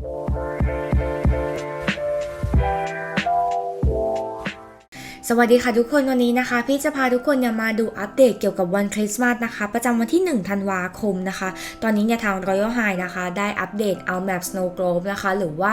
Bye. สวัสดีค่ะทุกคนวันนี้นะคะ พี่จะพาทุกคนเนี่ยมาดูอัปเดตเกี่ยวกับวันคริสต์มาสนะคะ ประจำวันที่ 1 ธันวาคมนะคะ ตอนนี้เนี่ยทาง Royal High นะคะ ได้อัปเดตเอาแมป Snow Globe นะคะ หรือว่า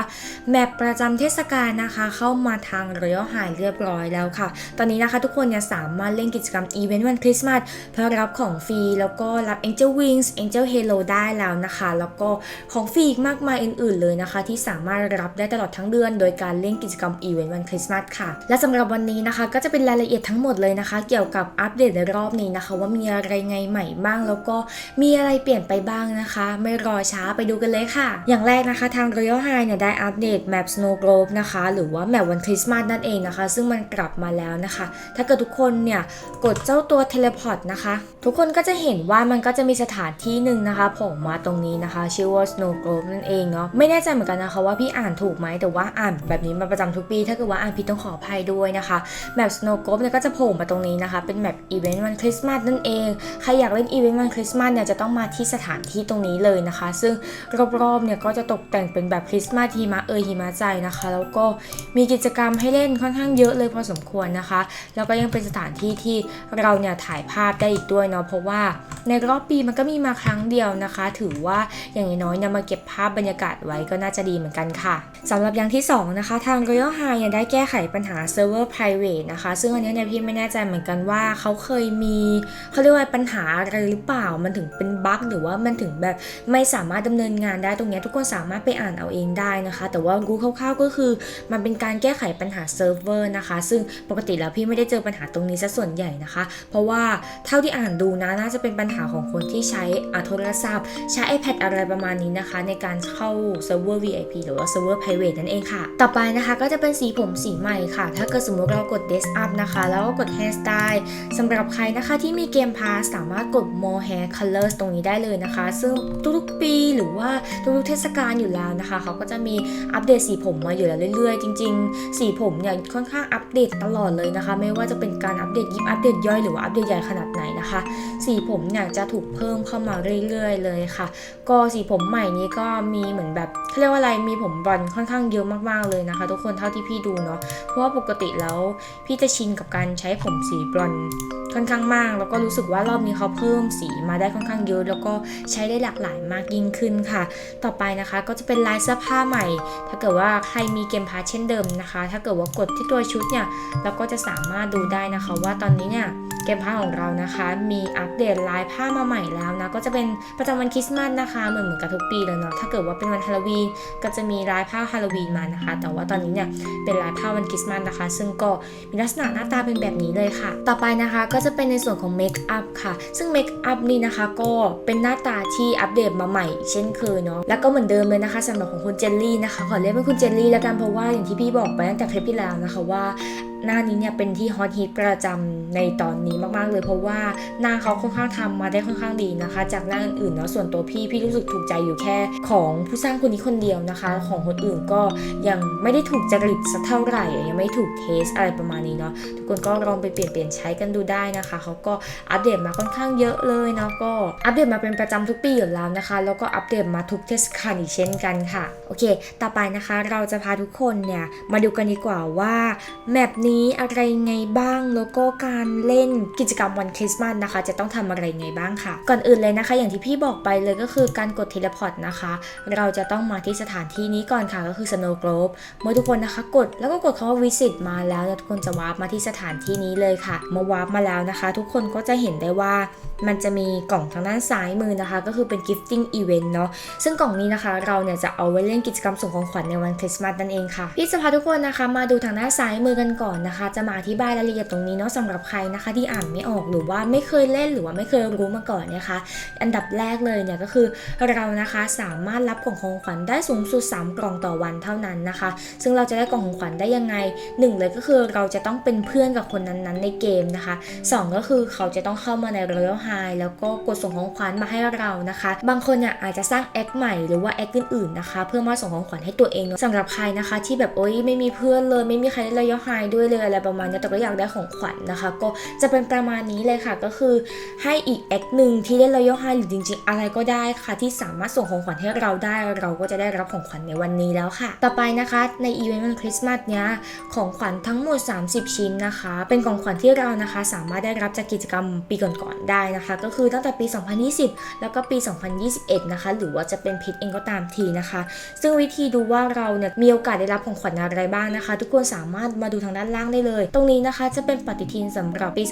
แมปประจำเทศกาลนะคะ เข้ามาทาง Royal High เรียบร้อยแล้วค่ะ ตอนนี้นะคะทุกคนเนี่ยสามารถเล่นกิจกรรมอีเวนต์วันคริสต์มาสเพื่อรับของฟรีแล้วก็รับ Angel Wings Angel Halo ได้แล้วนะคะ แล้วก็ของฟรีอีกมากมายอื่น ๆ เลยนะคะ ที่สามารถรับได้ตลอดทั้งเดือน โดยการเล่นกิจกรรมอีเวนต์วันคริสต์มาสค่ะ และสำหรับวันนี้นะคะก็จะเป็นรายละเอียดทั้งหมดเลยนะคะ เกี่ยวกับอัปเดตในรอบนี้นะคะ ว่ามีอะไรไงใหม่บ้างแล้วก็มีอะไรเปลี่ยนไปบ้างนะคะ ไม่รอช้าไปดูกันเลยค่ะ อย่างแรกนะคะทาง Royal High เนี่ยได้อัปเดตแมป Snow Globe นะคะ หรือว่าแมปวันคริสต์มาสนั่นเองนะคะ ซึ่งมันกลับมาแล้วนะคะ ถ้าเกิดทุกคนเนี่ยกดเจ้าตัวเทเลพอร์ตนะคะ ทุกคนก็จะเห็นว่ามันก็จะมีสถานที่หนึ่งนะคะผล่มาตรงนี้นะคะชื่อว่า Snow Globe นั่นเองเนาะไม่แน่ใจเหมือนกันนะคะว่าพี่อ่านถูกไหมแต่ว่าอ่านแบบนี้มาประจำทุกปี ถ้าเกิดว่าอ่านผิดต้องขออภัยด้วยนะคะแมป Snow Globe เนี่ยก็จะโผล่มาตรงนี้นะคะ เป็นแมปอีเวนต์วันคริสต์มาสนั่นเอง ใครอยากเล่นอีเวนต์วันคริสต์มาสเนี่ยจะต้องมาที่สถานที่ตรงนี้เลยนะคะ ซึ่งรอบๆเนี่ยก็จะตกแต่งเป็นแบบคริสต์มาสหิมะเอยหิมะใจนะคะ แล้วก็มีกิจกรรมให้เล่นค่อนข้างเยอะเลยพอสมควรนะคะ แล้วก็ยังเป็นสถานที่ที่เราเนี่ยถ่ายภาพได้อีกด้วยเนาะเพราะว่าในรอบปีมันก็มีมาครั้งเดียวนะคะ ถือว่าอย่างน้อยเนี่ยมาเก็บภาพบรรยากาศไว้ก็น่าจะดีเหมือนกันค่ะสำหรับอย่างที่สองนะคะทาง Royal High เนี่ยได้แก้ไขปัญหาเซิร์ฟเวอร์ private นะคะ ซึ่งอันนี้เนี่ยพี่ไม่แน่ใจเหมือนกันว่าเขาเคยมีเขาเรียกว่าปัญหาอะไรหรือเปล่ามันถึงเป็นบั๊กหรือว่ามันถึงแบบไม่สามารถดำเนินงานได้ตรงนี้ทุกคนสามารถไปอ่านเอาเองได้นะคะ แต่ว่ารู้คร่าวๆก็คือ มันเป็นการแก้ไขปัญหาเซิร์ฟเวอร์นะคะ ซึ่งปกติแล้วพี่ไม่ได้เจอปัญหาตรงนี้ซะส่วนใหญ่นะคะ เพราะว่าเท่าที่อ่านดูนะน่าจะเป็นปัญหาของคนที่ใช้อโทรศัพท์ใช้ iPad อะไรประมาณนี้นะคะ ในการเข้าเซิร์ฟเวอร์ VIP หรือว่าเซิร์ฟเวอร์ private นั่นเองค่ะ ต่อไปนะคะก็จะเป็นสีผมสีใหม่ค่ะ ถ้าเกิดสมมติเรากด Dress Up นะคะ แล้วก็กด Hairstyle สำหรับใครนะคะที่มีเกมพาสสามารถกด More Hair Colors ตรงนี้ได้เลยนะคะ ซึ่งทุกๆปีหรือว่าทุกๆเทศกาลอยู่แล้วนะคะ เขาก็จะมีอัปเดตสีผมมาอยู่แล้วเรื่อยๆ จริง ๆ สีผมเนี่ยค่อนข้างอัปเดตตลอดเลยนะคะ ไม่ว่าจะเป็นการอัปเดตยิบอัปเดตย่อยหรือว่าอัปเดตใหญ่ขนาดไหนนะคะ สีผมเนี่ยจะถูกเพิ่มเข้ามาเรื่อยๆ เลยค่ะ ก็สีผมใหม่นี้ก็มีเหมือนแบบเขาเรียกว่าอะไรมีผมบอลค่อนข้างเยอะมากๆเลยนะคะ ทุกคนเท่าที่พี่ดูเนาะเพราะว่าปกติแล้ว พี่จะชินกับการใช้ผมสีบลอนค่อนข้างมาก แล้วก็รู้สึกว่ารอบนี้เขาเพิ่มสีมาได้ค่อนข้างเยอะ แล้วก็ใช้ได้หลากหลายมากยิ่งขึ้นค่ะ ต่อไปนะคะก็จะเป็นลายเสื้อผ้าใหม่ ถ้าเกิดว่าใครมีเกมพาร์ทเช่นเดิมนะคะ ถ้าเกิดว่ากดที่ตัวชุดเนี่ยเราก็จะสามารถดูได้นะคะ ว่าตอนนี้เนี่ย เกมผ้าของเรานะคะ มีอัปเดตลายผ้ามาใหม่แล้วนะ ก็จะเป็นประจำวันคริสต์มาสนะคะเหมือนเหมือนกับทุกปีเลยเนาะถ้าเกิดว่าเป็นวันฮาโลวีนก็จะมีลายผ้าฮาโลวีนมานะคะ แต่ว่าตอนนี้เนี่ยเป็นลายผ้าวันคริสต์มาสนะคะ ซึ่งก็มีลักษณะหน้าตาเป็นแบบนี้เลยค่ะ ต่อไปนะคะก็จะเป็นในส่วนของเมคอัพค่ะ ซึ่งเมคอัพนี่นะคะก็เป็นหน้าตาที่อัปเดตมาใหม่ เช่นเคยเนาะแล้วก็เหมือนเดิมเลยนะคะสำหรับของคุณเจลลี่นะคะขอเรียกเป็นคุณเจลลี่แล้วกันเพราะว่าอย่างที่พี่บอกไปตั้งแต่คลิปที่แล้วนะคะว่าหน้านี้เนี่ยเป็นที่ฮอตฮิตประจำในตอนนี้มากๆเลย เพราะว่าหน้าเขาค่อนข้างทำมาได้ค่อนข้างดีนะคะ จากหน้าอื่นๆเนาะส่วนตัวพี่พี่รู้สึกถูกใจอยู่แค่ ของผู้สร้างคนนี้คนเดียวนะคะ ของคนอื่นก็ยังไม่ได้ถูกจริตสักเท่าไหร่ยังไม่ถูกเทสอะไรประมาณนี้เนาะทุกคนก็ลองไปเปลี่ยนเปลี่ยนใช้กันดูได้นะคะเขาก็อัปเดตมาค่อนข้างเยอะเลยเนาะก็อัปเดตมาเป็นประจำทุกปีอยู่แล้วนะคะ แล้วก็อัปเดตมาทุกเทศกาลอีกเช่นกันค่ะโอเค ต่อไปนะคะ เราจะพาทุกคนเนี่ยมาดูกันดีกว่าว่าแมปนี้อะไรไงบ้าง แล้วก็การเล่นกิจกรรมวันคริสต์มาสนะคะ จะต้องทำอะไรไงบ้างค่ะ ก่อนอื่นเลยนะคะ อย่างที่พี่บอกไปเลยก็คือการกดเทเลพอร์ตนะคะ เราจะต้องมาที่สถานที่นี้ก่อนค่ะก็คือ Snow Globe เมื่อทุกคนนะคะกดแล้วก็กดคำว่า visit มาแล้วทุกคนจะวาร์ปมาที่สถานที่นี้เลยค่ะ เมื่อวาร์ปมาแล้วนะคะ ทุกคนก็จะเห็นได้ว่า มันจะมีกล่องทางด้านซ้ายมือนะคะ ก็คือเป็น gifting event เนาะซึ่งกล่องนี้นะคะเราเนี่ยจะเอาไว้เล่นกิจกรรมส่งของขวัญในวันคริสต์มาสนั่นเองค่ะพี่จะพาทุกคนนะคะ มาดูทางด้านซ้ายมือกันก่อนนะคะ จะมาอธิบายรายละเอียดตรงนี้เนาะสำหรับใครนะคะ ที่อ่านไม่ออกหรือว่าไม่เคยเล่นหรือว่าไม่เคยรู้มาก่อนนะคะ อันดับแรกเลยเนี่ยก็คือเรานะคะสามารถรับกล่องของขวัญได้สูงสุด 3 กล่องต่อวันเท่านั้นนะคะ ซึ่งเราจะได้กล่องของขวัญได้ยังไงหนึ่งเลยก็คือเราจะต้องเป็นเพื่อนกับคนนั้นๆ ในเกมนะคะสองก็คือเขาจะต้องเข้ามาใน Royal High แล้วก็กดส่งของขวัญมาให้เรานะคะ บางคนเนี่ยอาจจะสร้างแอคใหม่หรือว่าแอคอื่นๆนะคะ เพื่อมาส่งของขวัญให้ตัวเองเนอะสำหรับใครนะคะ ที่แบบโอ๊ยไม่มีเพื่อนเลยไม่มีใครเล่น Royal High ด้วยด้วยเลยอะไรประมาณนี้แต่ก็อยากได้ของขวัญนะคะ ก็จะเป็นประมาณนี้เลยค่ะก็คือให้อีกแอคหนึ่งที่ได้รอยัลไฮหรือจริง ๆ อะไรก็ได้ค่ะ ที่สามารถส่งของขวัญให้เราได้ เราก็จะได้รับของขวัญในวันนี้แล้วค่ะ ต่อไปนะคะในอีเวนต์วันคริสต์มาสเนี้ยของขวัญทั้งหมด 30 ชิ้นนะคะ เป็นของขวัญที่เรานะคะ สามารถได้รับจากกิจกรรมปีก่อนๆได้นะคะ ก็คือตั้งแต่ปี 2020 แล้วก็ปี 2021 นะคะ หรือว่าจะเป็นพิษเองก็ตามทีนะคะ ซึ่งวิธีดูว่าเราเนี่ยมีโอกาสได้รับของขวัญอะไรบ้างนะคะ ทุกคนสามารถมาดูทางด้านล่างได้เลย ตรงนี้นะคะจะเป็นปฏิทินสำหรับปี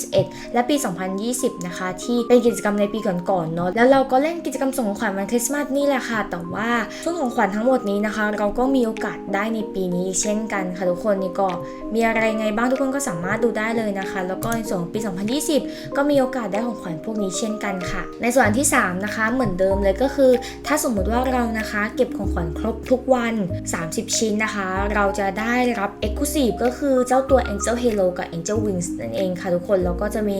2021 และปี 2020 นะคะ ที่เป็นกิจกรรมในปีก่อนๆเนาะแล้วเราก็เล่นกิจกรรมส่งของขวัญวันคริสต์มาสนี่แหละค่ะ แต่ว่าช่วงของขวัญทั้งหมดนี้นะคะ เราก็มีโอกาสได้ในปีนี้เช่นกันค่ะทุกคนนี่ก็มีอะไรไงบ้างทุกคนก็สามารถดูได้เลยนะคะ แล้วก็ในส่วนของปี 2020 ก็มีโอกาสได้ของของขวัญพวกนี้เช่นกันค่ะ ในส่วนที่ 3 นะคะ เหมือนเดิมเลยก็คือ ถ้าสมมุติว่าเรานะคะ เก็บของขวัญครบทุกวัน 30 ชิ้นนะคะ เราจะได้รับ Exclusive ก็คือเจ้าตัว Angel Halo กับ Angel Wings นั่นเองค่ะทุกคนแล้วก็จะมี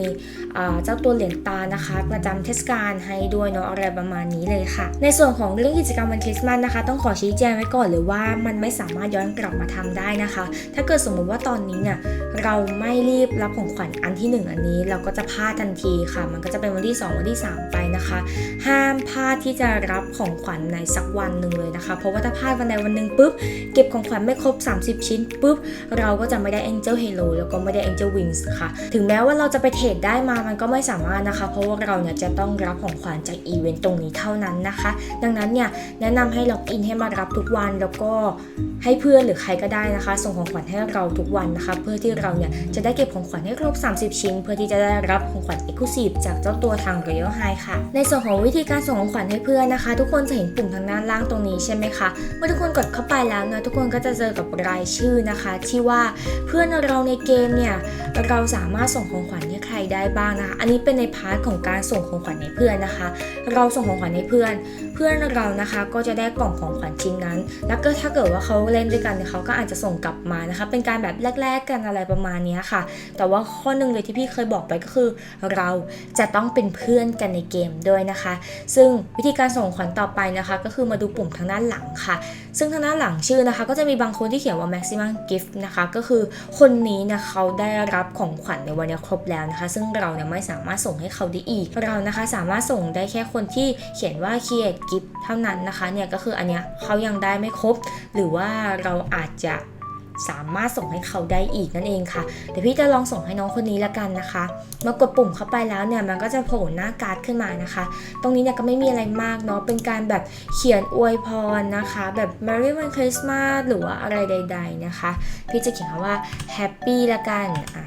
เจ้าตัวเหรียญตานะคะ ประจำเทศกาลให้ด้วยเนาะอะไรประมาณนี้เลยค่ะ ในส่วนของเรื่องกิจกรรมวันคริสต์มาสนะคะ ต้องขอชี้แจงไว้ก่อนเลยว่ามันไม่สามารถย้อนกลับมาทำได้นะคะ ถ้าเกิดสมมุติว่าตอนนี้เนี่ยเราไม่รีบรับของขวัญอันที่ 1 อันนี้ เราก็จะพลาดทันทีค่ะมันก็จะเป็นวันที่ 2 วันที่ 3 ไปนะคะ ห้ามพลาดที่จะรับของขวัญในสักวันหนึ่งเลยนะคะ เพราะว่าถ้าพลาดวันใดวันหนึ่งปุ๊บ เก็บของขวัญไม่ครบ 30 ชิ้นปุ๊บ เราก็จะไม่ได้ Angel Halo แล้วก็ไม่ได้ Angel Wings ค่ะ ถึงแม้ว่าเราจะไปเทรดได้มามันก็ไม่สามารถนะคะ เพราะว่าเราเนี่ยจะต้องรับของขวัญจากอีเวนต์ตรงนี้เท่านั้นนะคะ ดังนั้นเนี่ยแนะนำให้ล็อกอินให้มารับทุกวันแล้วก็ให้เพื่อนหรือใครก็ได้นะคะ ส่งของขวัญให้เราทุกวันนะคะ เพื่อที่เราเนี่ยจะได้เก็บของขวัญให้ครบ 30 ชิ้น เพื่อที่จะได้รับของขวัญจากเจ้าตัวทาง Royal High ค่ะ ในส่วนของวิธีการส่งของขวัญให้เพื่อนนะคะ ทุกคนจะเห็นปุ่มทางด้านล่างตรงนี้ใช่ไหมคะเมื่อทุกคนกดเข้าไปแล้วนะทุกคนก็จะเจอกับรายชื่อนะคะ ที่ว่าเพื่อนเราในเกมเนี่ยเราสามารถส่งของขวัญให้ รได้บ้างนะคะ อันนี้เป็นในพาร์ทของการส่งของขวัญให้เพื่อนนะคะ เราส่งของขวัญให้เพื่อน เพื่อนเรานะคะก็จะได้กล่องของขวัญชิ้นนั้น แล้วก็ถ้าเกิดว่าเขาเล่นด้วยกันเนี่ยเขาก็อาจจะส่งกลับมานะคะ เป็นการแบบแลกๆกันอะไรประมาณนี้ค่ะ แต่ว่าข้อหนึ่งเลยที่พี่เคยบอกไปก็คือ เราจะต้องเป็นเพื่อนกันในเกมด้วยนะคะ ซึ่งวิธีการส่งขวัญต่อไปนะคะ ก็คือมาดูปุ่มทางด้านหลังค่ะ ซึ่งทางด้านหลังชื่อนะคะ ก็จะมีบางคนที่เขียนว่า maximum gift นะคะ ก็คือคนนี้นะเขาได้รับของขวัญในวันนี้ครบแล้วนะคะซึ่งเราเนี่ยไม่สามารถส่งให้เขาได้อีก เรานะคะสามารถส่งได้แค่คนที่เขียนว่า create gift เท่านั้นนะคะเนี่ยก็คืออันเนี้ยเขายังได้ไม่ครบ หรือว่าเราอาจจะสามารถส่งให้เขาได้อีกนั่นเองค่ะ เดี๋ยวพี่จะลองส่งให้น้องคนนี้ละกันนะคะ มากดปุ่มเข้าไปแล้วเนี่ยมันก็จะโผล่หน้าการ์ดขึ้นมานะคะ ตรงนี้เนี่ยก็ไม่มีอะไรมากเนาะ เป็นการแบบเขียนอวยพรนะคะ แบบ Merry Christmas หรือว่าอะไรใด ๆนะคะ พี่จะเขียนคำว่า Happy ละกันอะ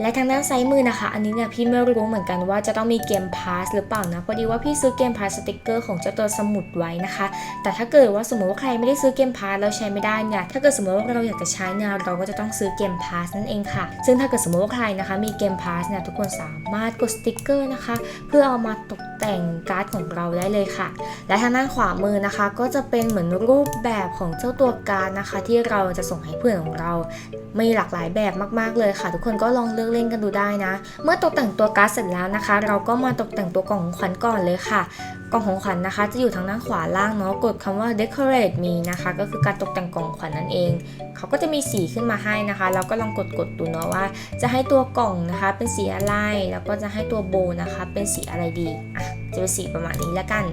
และทางด้านซ้ายมือนะคะ อันนี้เนี่ยพี่ไม่รู้เหมือนกันว่าจะต้องมีเกมพาสหรือเปล่านะพอดีว่าพี่ซื้อเกมพาสสติกเกอร์ของเจ้าตัวสมุดไว้นะคะ แต่ถ้าเกิดว่าสมมติว่าใครไม่ได้ซื้อเกมพาสแล้วใช้ไม่ได้เนี่ยถ้าเกิดสมมติว่าเราอยากจะใช้เนี่ยเราก็จะต้องซื้อเกมพาสนั่นเองค่ะ ซึ่งถ้าเกิดสมมติว่าใครนะคะมีเกมพาสเนี่ยทุกคนสามารถกดสติกเกอร์นะคะ เพื่อเอามาตกแต่งการ์ดของเราได้เลยค่ะ และทางด้านขวามือนะคะ ก็จะเป็นเหมือนรูปแบบของเจ้าตัวการ์ดนะคะ ที่เราจะส่งให้เพื่อนของเรา มีหลากหลายแบบมาก ๆเลยค่ะ ทุกคนก็ลองเลือกเล่นกันดูได้นะ เมื่อตกแต่งตัวการ์ดเสร็จแล้วนะคะ เราก็มาตกแต่งตัวกล่องของขวัญก่อนเลยค่ะ กล่องของขวัญนะคะ จะอยู่ทางด้านขวาล่างเนาะกดคำว่า decorate me นะคะ ก็คือการตกแต่งกล่องขวัญนั่นเอง เขาก็จะมีสีขึ้นมาให้นะคะ เราก็ลองกดกดๆดูเนาะว่า จะให้ตัวกล่องนะคะ เป็นสีอะไร แล้วก็จะให้ตัวโบนะคะ เป็นสีอะไรดีอะจะเป็นสีประมาณนี้แล้วกัน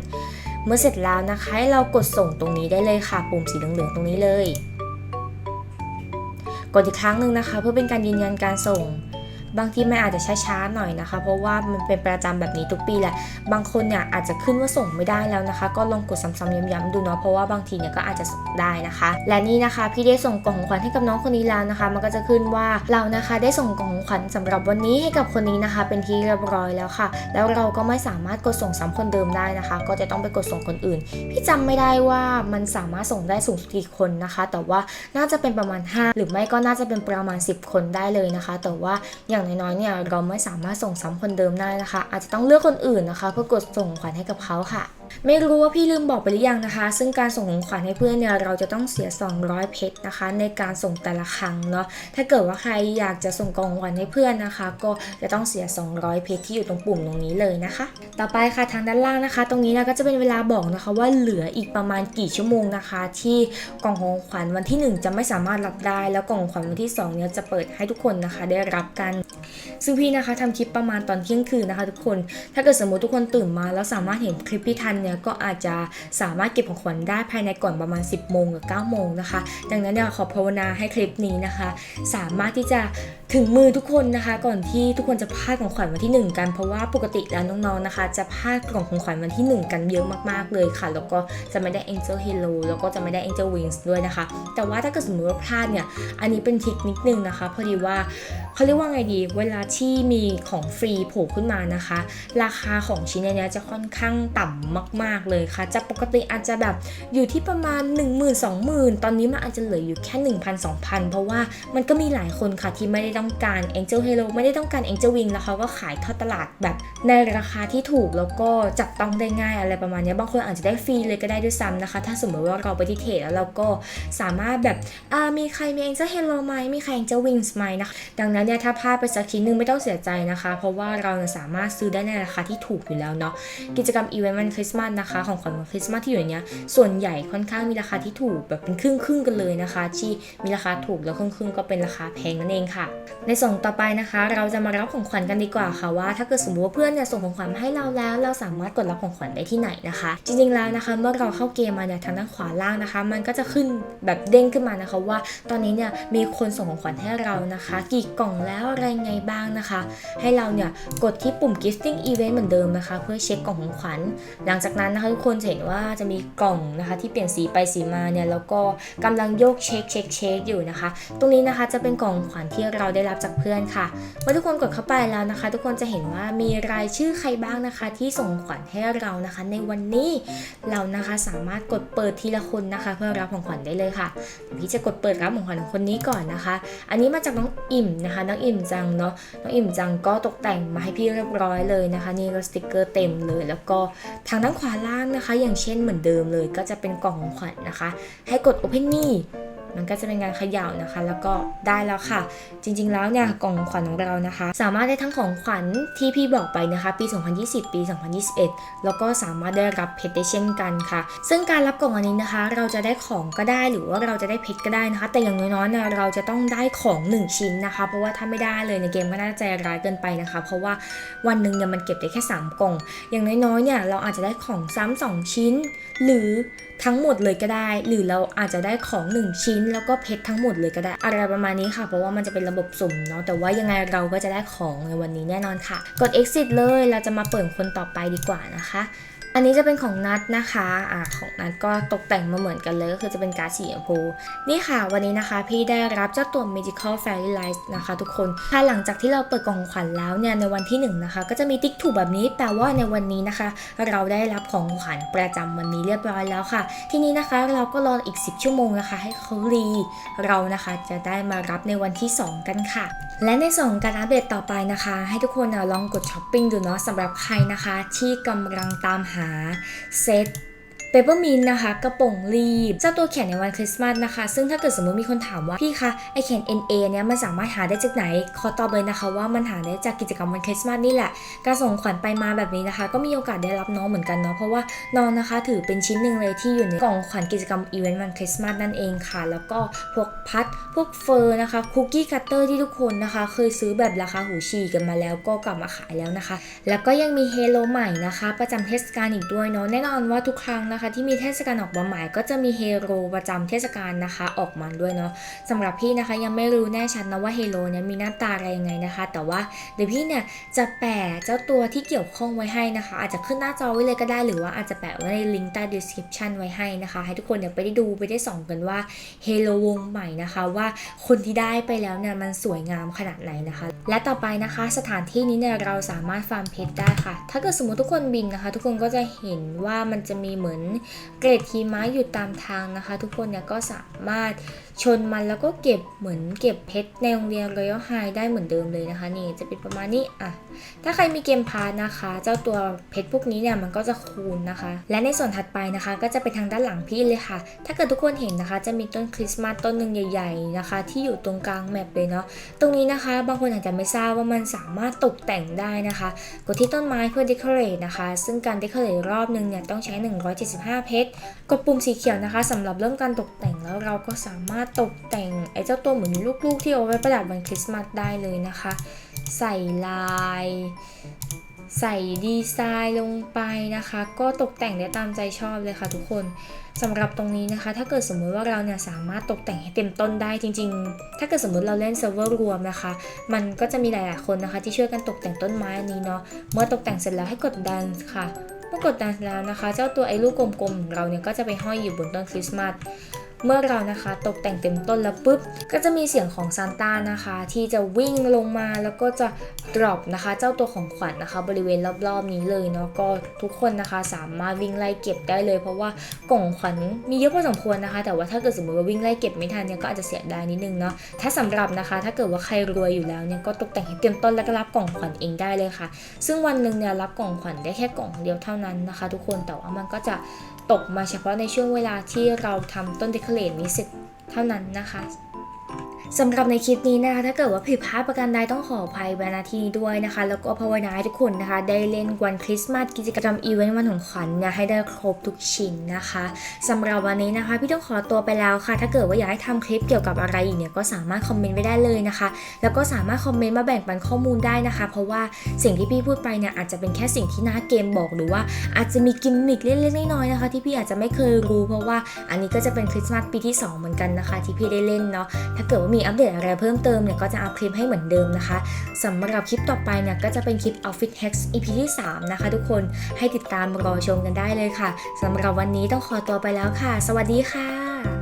เมื่อเสร็จแล้วนะคะให้เรากดส่งตรงนี้ได้เลยค่ะ ปุ่มสีเหลืองๆตรงนี้เลยกดอีกครั้งหนึ่งนะคะ เพื่อเป็นการยืนยันการส่ง บางทีมันอาจจะช้าๆหน่อยนะคะ เพราะว่ามันเป็นประจำแบบนี้ทุกปีแหละ บางคนเนี่ยอาจจะขึ้นว่าส่งไม่ได้แล้วนะคะ ก็ลองกดซ้ำๆย้ำๆดูเนาะเพราะว่าบางทีเนี่ยก็อาจจะส่งได้นะคะ และนี่นะคะพี่ได้ส่งกล่องของขวัญให้กับน้องคนนี้แล้วนะคะ มันก็จะขึ้นว่าเรานะคะได้ส่งกล่องของขวัญสำหรับวันนี้ให้กับคนนี้นะคะ เป็นที่เรียบร้อยแล้วค่ะ แล้วเราก็ไม่สามารถกดส่งซ้ำคนเดิมได้นะคะ ก็จะต้องไปกดส่งคนอื่น พี่จำไม่ได้ว่ามันสามารถส่งได้สูงสุดกี่คนนะคะ แต่ว่าน่าจะเป็นประมาณ 5 หรือไม่ก็น่าจะเป็นประมาณ 10 คนได้เลยนะคะ แต่ว่าอย่างน้อยๆเนี่ยเราไม่สามารถส่งซ้ำคนเดิมได้นะคะ อาจจะต้องเลือกคนอื่นนะคะ เพื่อกดส่งขวัญให้กับเขาค่ะ ไม่รู้ว่าพี่ลืมบอกไปหรือยังนะคะ ซึ่งการส่งของขวัญให้เพื่อนเนี่ยเราจะต้องเสีย 200 เพชรนะคะ ในการส่งแต่ละครั้งเนาะถ้าเกิดว่าใครอยากจะส่งกล่องขวัญให้เพื่อนนะคะ ก็จะต้องเสีย 200 เพชรที่อยู่ตรงปุ่มตรงนี้เลยนะคะ ต่อไปค่ะทางด้านล่างนะคะ ตรงนี้นะก็จะเป็นเวลาบอกนะคะว่าเหลืออีกประมาณกี่ชั่วโมงนะคะ ที่กล่องของขวัญวันที่ 1 จะไม่สามารถรับได้ แล้วกล่องขวัญวันที่2เนี่ยจะเปิดให้ทุกคนนะคะได้รับกัน ซึ่งพี่นะคะทำคลิปประมาณตอนเที่ยงคืนนะคะ ทุกคน ถ้าเกิดสมมติทุกคนตื่นมาแล้วสามารถเห็นคลิปพี่ทันเนี่ยก็อาจจะสามารถเก็บของขวัญได้ภายในก่อนประมาณ 10 โมงหรือ9โมงนะคะ ดังนั้นเนี่ยขอภาวนาให้คลิปนี้นะคะ สามารถที่จะถึงมือทุกคนนะคะ ก่อนที่ทุกคนจะพลาดของขวัญวันที่ 1 กัน เพราะว่าปกติแล้วน้องๆนะคะ จะพลาดกล่องของขวัญวันที่ 1 กันเยอะมากๆเลยค่ะ แล้วก็จะไม่ได้ Angel Hello แล้วก็จะไม่ได้ Angel Wings ด้วยนะคะ แต่ว่าถ้าเกิดสมมติว่าพลาดเนี่ยอันนี้เป็นทริคนิดนึงนะคะพอดีว่า เขาเรียกว่าไงดี เวลาที่มีของฟรีโผล่ขึ้นมานะคะ ราคาของชิ้นเนี้ยจะค่อนข้างต่ำมาก ๆเลยค่ะ จะปกติอาจจะแบบอยู่ที่ประมาณ 1 0 0 0 0 2 0 0 0 ตอนนี้มันอาจจะเหลืออยู่แค่ 1,000 2,000เพราะว่ามันก็มีหลายคนค่ะที่ไม่ได้ต้องการ Angel Hello ไม่ได้ต้องการ Angel Wing แล้วเขาก็ขายทอดตลาดแบบในราคาที่ถูกแล้วก็จับต้องได้ง่ายอะไรประมาณนี้บางคนอาจจะได้ฟรีเลยก็ได้ด้วยซ้ำนะคะ ถ้าสมมติว่าเราไปที่เทรดแล้วเราก็สามารถแบบมีใครมี Angel Hello ไหมมีใคร Angel Wings ไหมนะคะดังนั้นเนี่ยถ้าพลาดไปสักชิ้นหนึงไม่ต้องเสียใจนะคะ เพราะว่าเราสามารถซื้อได้ในราคาที่ถูกอยู่แล้วเนาะกิจกรรมอีเวนต์วันคริสต์มาสนะคะของขวัญวันคริสต์มาสที่อยู่เนี้ยส่วนใหญ่ค่อนข้างมีราคาที่ถูกแบบเป็นครึ่งครึ่งกันเลยนะคะ ที่มีราคาถูกแล้วครึ่งครึ่งก็เป็นราคาแพงนั่นเองค่ะ ในส่งต่อไปนะคะ เราจะมารับของขวัญกันดีกว่าค่ะว่า ถ้าเกิดสมมติว่าเพื่อนเนี่ยส่งของขวัญให้เราแล้ว เราสามารถกดรับของขวัญได้ที่ไหนนะคะ จริงๆแล้วนะคะ เมื่อเราเข้าเกมมาเนี่ยทางด้านขวาล่างนะคะ มันก็จะขึ้นแบบเด้งขึ้นมานะคะว่า ตอนนี้เนี่ยมีคนส่งของขวัญให้เรานะคะ กี่กล่องแล้วอะไรไงบ้างนะคะ ให้เราเนี่ยกดที่ปุ่ม gifting event เหมือนเดิมนะคะ เพื่อเช็คกล่องของขวัญ หลังจากนั้นนะคะทุกคนจะเห็นว่าจะมีกล่องนะคะที่เปลี่ยนสีไปสีมาเนี่ยแล้วก็กำลังโยกเช็คเช็คเช็คอยู่นะคะ ตรงนี้นะคะจะเป็นกล่องขวัญที่เราได้รับจากเพื่อนค่ะ เมื่อทุกคนกดเข้าไปแล้วนะคะ ทุกคนจะเห็นว่ามีรายชื่อใครบ้างนะคะ ที่ส่งขวัญให้เรานะคะ ในวันนี้เรานะคะสามารถกดเปิดทีละคนนะคะ เพื่อรับของขวัญได้เลยค่ะพี่จะกดเปิดรับของขวัญคนนี้ก่อนนะคะ อันนี้มาจากน้องอิ่มนะคะน้องอิ่มจังเนาะน้องอิ่มจังก็ตกแต่งมาให้พี่เรียบร้อยเลยนะคะ นี่ก็สติกเกอร์เต็มเลย แล้วก็ทางด้านขวาล่างนะคะ อย่างเช่นเหมือนเดิมเลย ก็จะเป็นกล่องของขวัญนะคะ ให้กด Open นี่ มันก็จะเป็นการเขย่านะคะ แล้วก็ได้แล้วค่ะ จริง ๆ แล้วเนี่ยกล่องขวัญของเรานะคะ สามารถได้ทั้งของขวัญที่พี่บอกไปนะคะ ปี 2020 ปี 2021 แล้วก็สามารถได้รับเพชรได้เช่นกันค่ะ ซึ่งการรับกล่องอันนี้นะคะ เราจะได้ของก็ได้หรือว่าเราจะได้เพชรก็ได้นะคะ แต่อย่างน้อยๆเนี่ยเราจะต้องได้ของ 1 ชิ้นนะคะ เพราะว่าถ้าไม่ได้เลยในเกมก็น่าจะใจร้ายเกินไปนะคะ เพราะว่าวันหนึ่งเนี่ยมันเก็บได้แค่ 3 กล่อง อย่างน้อยๆเนี่ยเราอาจจะได้ของซ้ำสองชิ้น หรือทั้งหมดเลยก็ได้ หรือเราอาจจะได้ของ 1 ชิ้นแล้วก็เพชรทั้งหมดเลยก็ได้อะไรประมาณนี้ค่ะ เพราะว่ามันจะเป็นระบบสุ่มเนาะแต่ว่ายังไงเราก็จะได้ของในวันนี้แน่นอนค่ะ กด exit เลยเราจะมาเปิดคนต่อไปดีกว่านะคะ อันนี้จะเป็นของนัดนะคะอ่าของนัดก็ตกแต่งมาเหมือนกันเลยก็คือจะเป็นการ์ดสีชมพู นี่ค่ะ วันนี้นะคะ พี่ได้รับเจ้าตัว Magical Fairy Light นะคะทุกคนถ้าหลังจากที่เราเปิดกล่องขวัญแล้วเนี่ยในวันที่หนึ่งนะคะก็จะมีติ๊กถูกแบบนี้แปลว่าในวันนี้นะคะ เราได้รับของขวัญประจำวันนี้เรียบร้อยแล้วค่ะ ทีนี้นะคะเราก็รออีก 10 ชั่วโมงนะคะ ให้เขารีเรานะคะจะได้มารับในวันที่ 2 กันค่ะ และในส่วนการอัปเดตต่อไปนะคะ ให้ทุกคนนะลองกดช้อปปิ้งดูเนาะสำหรับใครนะคะ ที่กำลังตามหาเซต เปเปอร์มินนะคะ กระป๋องรีบ เจ้าตัวเขียนในวันคริสต์มาสนะคะ ซึ่งถ้าเกิดสมมติมีคนถามว่า พี่คะไอเขียน NA เนี่ยมันสามารถหาได้จากไหน ขอตอบเลยนะคะว่ามันหาได้จากกิจกรรมวันคริสต์มาสนี่แหละ การส่งขวัญไปมาแบบนี้นะคะ ก็มีโอกาสได้รับน้องเหมือนกันเนาะ เพราะว่าน้องนะคะถือเป็นชิ้นหนึ่งเลยที่อยู่ในกล่องขวัญกิจกรรมอีเวนต์วันคริสต์มาสนั่นเองค่ะ แล้วก็พวกพัด พวกเฟอร์นะคะ คุกกี้คัตเตอร์ที่ทุกคนนะคะ เคยซื้อแบบราคาหูฉี่กันมาแล้วก็กลับมาขายแล้วนะคะ แล้วก็ยังมีเฮโลใหม่นะคะ ประจำเทศกาลอีกด้วยเนาะ แน่นอนว่าทุกครั้งนะคะที่มีเทศกาลออกมาใหม่ ก็จะมีเฮโร่ประจำเทศกาลนะคะออกมาด้วยเนาะสำหรับพี่นะคะยังไม่รู้แน่ชัดนะว่าเฮโร่เนี่ยมีหน้าตาอะไรยังไงนะคะ แต่ว่าเดี๋ยวพี่เนี่ยจะแปะเจ้าตัวที่เกี่ยวข้องไว้ให้นะคะ อาจจะขึ้นหน้าจอไว้เลยก็ได้หรือว่าอาจจะแปะไว้ในลิงก์ใต้ description ไว้ให้นะคะ ให้ทุกคนเนี่ยไปได้ดูไปได้ส่องกันว่าเฮโลวงใหม่นะคะว่าคนที่ได้ไปแล้วเนี่ยมันสวยงามขนาดไหนนะคะ และต่อไปนะคะสถานที่นี้เนี่ยเราสามารถฟาร์มเพชรได้ค่ะ ถ้าเกิดสมมติทุกคนบินนะคะ ทุกคนก็จะเห็นว่ามันจะมีเหมือนเกรดหิมะอยู่ตามทางนะคะ ทุกคนเนี่ยก็สามารถชนมันแล้วก็เก็บเหมือนเก็บเพชรในโรงเรียน Royal High ได้เหมือนเดิมเลยนะคะ นี่จะเป็นประมาณนี้อะถ้าใครมีเกมพาร์ทนะคะ เจ้าตัวเพชรพวกนี้เนี่ยมันก็จะคูณนะคะ และในส่วนถัดไปนะคะ ก็จะเป็นทางด้านหลังพี่เลยค่ะ ถ้าเกิดทุกคนเห็นนะคะ จะมีต้นคริสต์มาสต้นหนึ่งใหญ่ ๆนะคะ ที่อยู่ตรงกลางแมปเลยเนาะตรงนี้นะคะ บางคนอาจจะไม่ทราบว่ามันสามารถตกแต่งได้นะคะกดที่ต้นไม้เพื่อ decorate นะคะ ซึ่งการ decorate รอบหนึ่งเนี่ยต้องใช้ 175 เพชรกดปุ่มสีเขียวนะคะสำหรับเริ่มการตกแต่งแล้วเราก็สามารถตกแต่งไอ้เจ้าตัวเหมือนลูกๆ ที่เอาไว้ประดับวันคริสต์มาสได้เลยนะคะ ใส่ลาย ใส่ดีไซน์ลงไปนะคะ ก็ตกแต่งได้ตามใจชอบเลยค่ะทุกคนสำหรับตรงนี้นะคะ ถ้าเกิดสมมุติว่าเราเนี่ยสามารถตกแต่งให้เต็มต้นได้จริง ๆ ถ้าเกิดสมมุติเราเล่นเซิร์ฟเวอร์รวมนะคะ มันก็จะมีหลายๆคนนะคะ ที่ช่วยกันตกแต่งต้นไม้อันนี้เนาะเมื่อตกแต่งเสร็จแล้วให้กดดันค่ะเมื่อกดดันแล้วนะคะ เจ้าตัวไอ้ลูกกลมๆของเราเนี่ยก็จะไปห้อยอยู่บนต้นคริสต์มาส เมื่อเรานะคะตกแต่งเต็มต้นแล้วปุ๊บ ก็จะมีเสียงของซานต้านะคะ ที่จะวิ่งลงมาแล้วก็จะดรอปนะคะ เจ้าตัวของขวัญนะคะ บริเวณรอบๆนี้เลยเนาะก็ทุกคนนะคะสามารถวิ่งไล่เก็บได้เลย เพราะว่ากล่องขวัญมีเยอะพอสมควรนะคะ แต่ว่าถ้าเกิดสมมติว่าวิ่งไล่เก็บไม่ทันเนี่ยก็อาจจะเสียดายนิดนึงเนาะถ้าสำหรับนะคะ ถ้าเกิดว่าใครรวยอยู่แล้วเนี่ยก็ตกแต่งให้เต็มต้นแล้วก็รับกล่องขวัญเองได้เลยค่ะ ซึ่งวันหนึ่งเนี่ยรับกล่องขวัญได้แค่กล่องเดียวเท่านั้นนะคะ ทุกคนแต่ว่ามันก็จะ ตกมาเฉพาะในช่วงเวลาที่เราทำต้นเดคอเรทนี้เสร็จเท่านั้นนะคะ สำหรับในคลิปนี้นะคะ ถ้าเกิดว่าผิดพลาดประการใดต้องขออภัยไว้ณที่นี้ด้วยนะคะ แล้วก็ภาวนาให้ทุกคนนะคะ ได้เล่นวันคริสต์มาสกิจกรรมอีเวนต์วันของขวัญเนี่ยให้ได้ครบทุกชิ้นนะคะสำหรับวันนี้นะคะ พี่ต้องขอตัวไปแล้วค่ะ ถ้าเกิดว่าอยากให้ทำคลิปเกี่ยวกับอะไรอีกเนี่ยก็สามารถคอมเมนต์ไว้ได้เลยนะคะ แล้วก็สามารถคอมเมนต์มาแบ่งปันข้อมูลได้นะคะ เพราะว่าสิ่งที่พี่พูดไปเนี่ยอาจจะเป็นแค่สิ่งที่หน้าเกมบอกหรือว่าอาจจะมีกิมมิคเล็กๆน้อยๆนะคะ ที่พี่อาจจะไม่เคยรู้ เพราะว่าอันนี้ก็จะเป็นคริสต์มาสปีที่สองเหมือนกันนะคะ ที่พี่ได้เล่นเนาะถ้าเกิดว่ามีอัปเดตอะไรเพิ่มเติมเนี่ยก็จะอัพคลิปให้เหมือนเดิมนะคะสำหรับคลิปต่อไปเนี่ยก็จะเป็นคลิป Office Hacks EP ที่ 3 นะคะทุกคนให้ติดตามรอชมกันได้เลยค่ะสำหรับวันนี้ต้องขอตัวไปแล้วค่ะ สวัสดีค่ะ